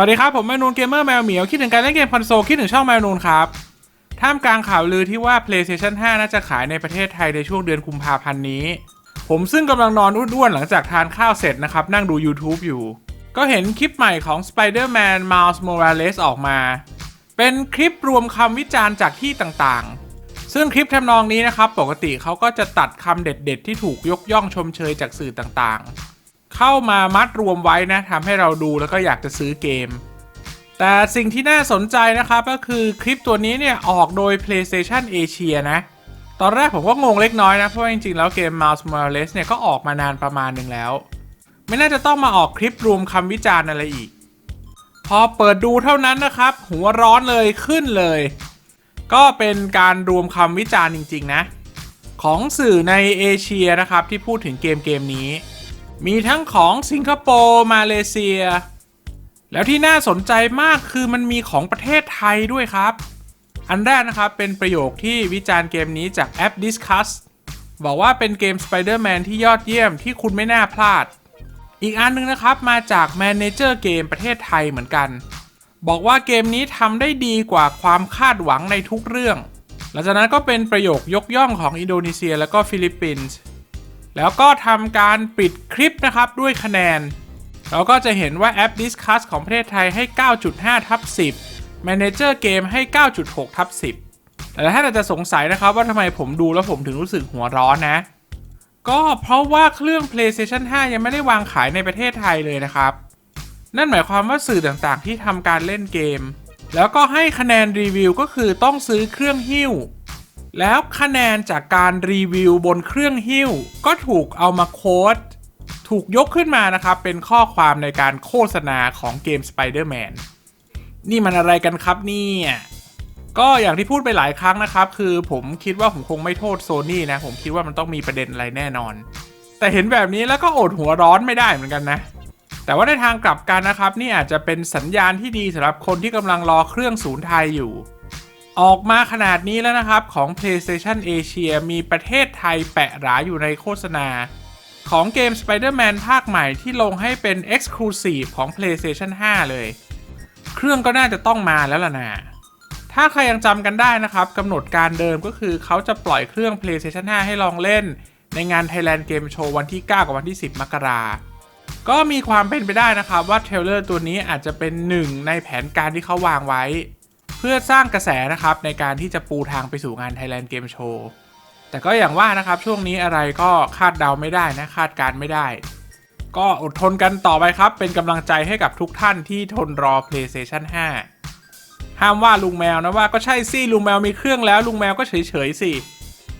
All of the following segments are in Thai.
วัสดีครับ ผมแมนูนเกมเมอร์แมวเหมียว คิดถึงการเล่นเกมคอนโซลคิดถึงช่องแมวนูนครับ ท่ามกลางข่าวลือที่ว่า PlayStation 5 น่าจะขายในประเทศไทยในช่วงเดือนกุมภาพันธ์นี้ ผมซึ่งกำลังนอนอ้วนๆหลังจากทานข้าวเสร็จนะครับ นั่งดู YouTube อยู่ ก็เห็นคลิปใหม่ของ Spider-Man Miles Morales ออกมา เป็นคลิปรวมคำวิจารณ์จากที่ต่างๆ ซึ่งคลิปทำนองนี้นะครับปกติเขาก็จะตัดคำเด็ด ๆ ที่ถูกยกย่องชมเชยจากสื่อต่างๆ เข้ามามัดรวมไว้นะทำให้เราดูแล้วก็อยากจะซื้อเกม แต่สิ่งที่น่าสนใจนะครับก็คือคลิปตัวนี้เนี่ยออกโดย PlayStation Asia นะตอนแรกผมก็งงเล็กน้อยนะ เพราะว่าจริงๆ แล้วเกม Miles Morales เนี่ยก็ออกมานานประมาณหนึ่งแล้ว ไม่น่าจะต้องมาออกคลิปรวมคำวิจารณ์อะไรอีก พอเปิดดูเท่านั้นนะครับ หัวร้อนเลยขึ้นเลย ก็เป็นการรวมคำวิจารณ์จริง ๆ นะ ของสื่อในเอเชียนะครับที่พูดถึงเกมเกมนี้ มีทั้งของสิงคโปร์มาเลเซีย แล้วที่น่าสนใจมากคือมันมีของประเทศไทยด้วยครับ อันแรกนะครับเป็นประโยคที่วิจารณ์เกมนี้จากแอป Discuss บอกว่าเป็นเกม Spider-Man ที่ยอดเยี่ยมที่คุณไม่น่าพลาด อีกอันหนึงนะครับมาจาก Manager เกมประเทศไทยเหมือนกัน บอกว่าเกมนี้ทำได้ดีกว่าความคาดหวังในทุกเรื่อง หลังจากนั้นก็เป็นประโยคยกย่องของอินโดนีเซีย และก็ฟิลิปปินส์ แล้วก็ทำการปิดคลิปนะครับด้วยคะแนน เราก็จะเห็นว่าแอป Discuss ของประเทศไทยให้ 9.5 ทับ 10 Manager เกมให้ 9.6 ทับ 10 แต่ท่านอาจจะสงสัยนะครับว่าทำไมผมดูแล้วผมถึงรู้สึกหัวร้อนนะ ก็เพราะว่าเครื่อง PlayStation 5 ยังไม่ได้วางขายในประเทศไทยเลยนะครับ นั่นหมายความว่าสื่อต่างๆ ที่ทำการเล่นเกม แล้วก็ให้คะแนนรีวิวก็คือต้องซื้อเครื่องหิ้ว แล้วคะแนนจากการรีวิวบนเครื่องหิ้ว ก็ถูกเอามาโค้ดถูกยกขึ้นมานะครับ เป็นข้อความในการโฆษณาของเกม Spider-Man นี่มันอะไรกันครับเนี่ยก็อย่างที่พูดไปหลายครั้งนะครับ คือผมคิดว่าผมคงไม่โทษโซนี่นะ ผมคิดว่ามันต้องมีประเด็นอะไรแน่นอน แต่เห็นแบบนี้แล้วก็อดหัวร้อนไม่ได้เหมือนกันนะ แต่ว่าในทางกลับกันนะครับ นี่อาจจะเป็นสัญญาณที่ดีสำหรับคนที่กำลังรอเครื่องศูนย์ไทยอยู่ ออกมาขนาดนี้แล้วนะครับ ของ PlayStation Asia มีประเทศไทยแปะหราอยู่ในโฆษณา ของเกม Spider-Man ภาคใหม่ที่ลงให้เป็น Exclusive ของ PlayStation 5 เลย เครื่องก็น่าจะต้องมาแล้วล่ะนะถ้าใครยังจำกันได้นะครับกำหนดการเดิมก็คือเขาจะปล่อยเครื่อง PlayStation 5 ให้ลองเล่น ในงาน Thailand Game Show วันที่ 9 กับวันที่ 10 มกราก็มีความเป็นไปได้นะครับว่าเทรลเลอร์ตัวนี้อาจจะเป็นหนึ่งในแผนการที่เขาวางไว้ เพื่อสร้างกระแสนะครับในการที่จะปูทางไปสู่งาน Thailand Game Show แต่ก็อย่างว่านะครับช่วงนี้อะไรก็คาดเดาไม่ได้นะคาดการณ์ไม่ได้ ก็อดทนกันต่อไปครับ เป็นกำลังใจให้กับทุกท่านที่ทนรอ PlayStation 5 ห้ามว่าลุงแมวนะว่าก็ใช่สิลุงแมวมีเครื่องแล้วลุงแมวก็เฉยๆสิ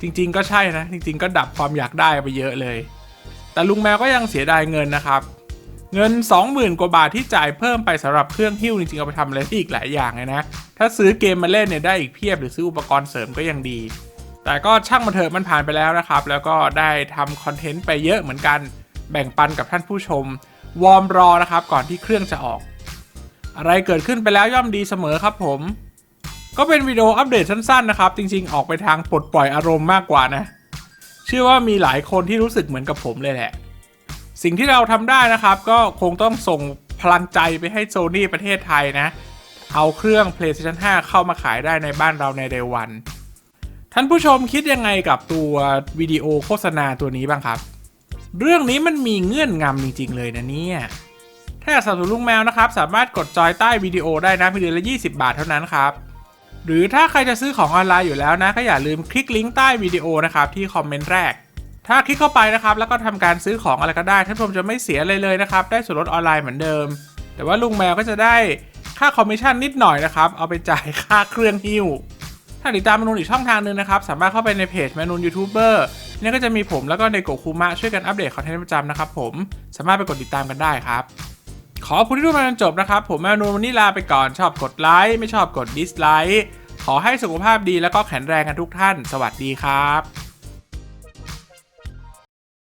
จริง ๆ ก็ใช่นะ จริง ๆ ก็ดับความอยากได้ไปเยอะเลย แต่ลุงแมวก็ยังเสียดายเงินนะครับ เงิน 20,000 กว่าบาทที่จ่ายเพิ่มไปสำหรับเครื่องหิ้วจริงๆเอาไปทำอะไรได้อีกหลายอย่างเลยนะ ถ้าซื้อเกมมาเล่นเนี่ยได้อีกเพียบหรือซื้ออุปกรณ์เสริมก็ยังดี แต่ก็ช่างมันเถอะมันผ่านไปแล้วนะครับ แล้วก็ได้ทำคอนเทนต์ไปเยอะเหมือนกัน แบ่งปันกับท่านผู้ชม วอร์มรอนะครับ ก่อนที่เครื่องจะออก อะไรเกิดขึ้นไปแล้วย่อมดีเสมอครับผม ก็เป็นวิดีโออัปเดตสั้นๆนะครับ จริงๆ ออกไปทางปลดปล่อยอารมณ์มากกว่านะ เชื่อว่ามีหลายคนที่รู้สึกเหมือนกับผมเลยแหละ สิ่งที่เราทำได้นะครับ ก็คงต้องส่งพลังใจไปให้โซนี่ประเทศไทยนะ เอาเครื่อง PlayStation 5 เข้ามาขายได้ในบ้านเราในเร็ววัน ท่านผู้ชมคิดยังไงกับตัววิดีโอโฆษณาตัวนี้บ้างครับ เรื่องนี้มันมีเงื่อนงำจริง ๆ เลยนะเนี่ยถ้าสนับสนุนลุงแมวนะครับ สามารถกดจอยใต้วิดีโอได้นะเพียงเดือนละ 20 บาทเท่านั้นครับหรือถ้าใครจะซื้อของออนไลน์อยู่แล้วนะ ก็อย่าลืมคลิกลิงก์ใต้วิดีโอนะครับที่คอมเมนต์แรก ถ้าคลิกเข้าไปนะครับ แล้วก็ทำการซื้อของอะไรก็ได้ท่านผู้ชมจะไม่เสียอะไรเลยนะครับ ได้ส่วนลดออนไลน์เหมือนเดิม แต่ว่าลุงแมวก็จะได้ ค่าคอมมิชชั่นนิดหน่อยนะครับ เอาไปจ่ายค่าเครื่องหิ้ว ถ้าติดตามเมนูอีกช่องทางหนึ่งนะครับ สามารถเข้าไปในเพจเมนูยูทูบเบอร์นี่ก็จะมีผมแล้วก็ในโกคุมะช่วยกันอัปเดตคอนเทนต์ประจำนะครับผม สามารถไปกดติดตามกันได้ครับ ขอบคุณที่ดูมาจนจบนะครับ ผมแมนูวันนี้ลาไปก่อนชอบกดไลค์ไม่ชอบกดดิสไลค์ขอให้สุขภาพดีแล้วก็แข็งแรงกันทุกท่าน สวัสดีครับ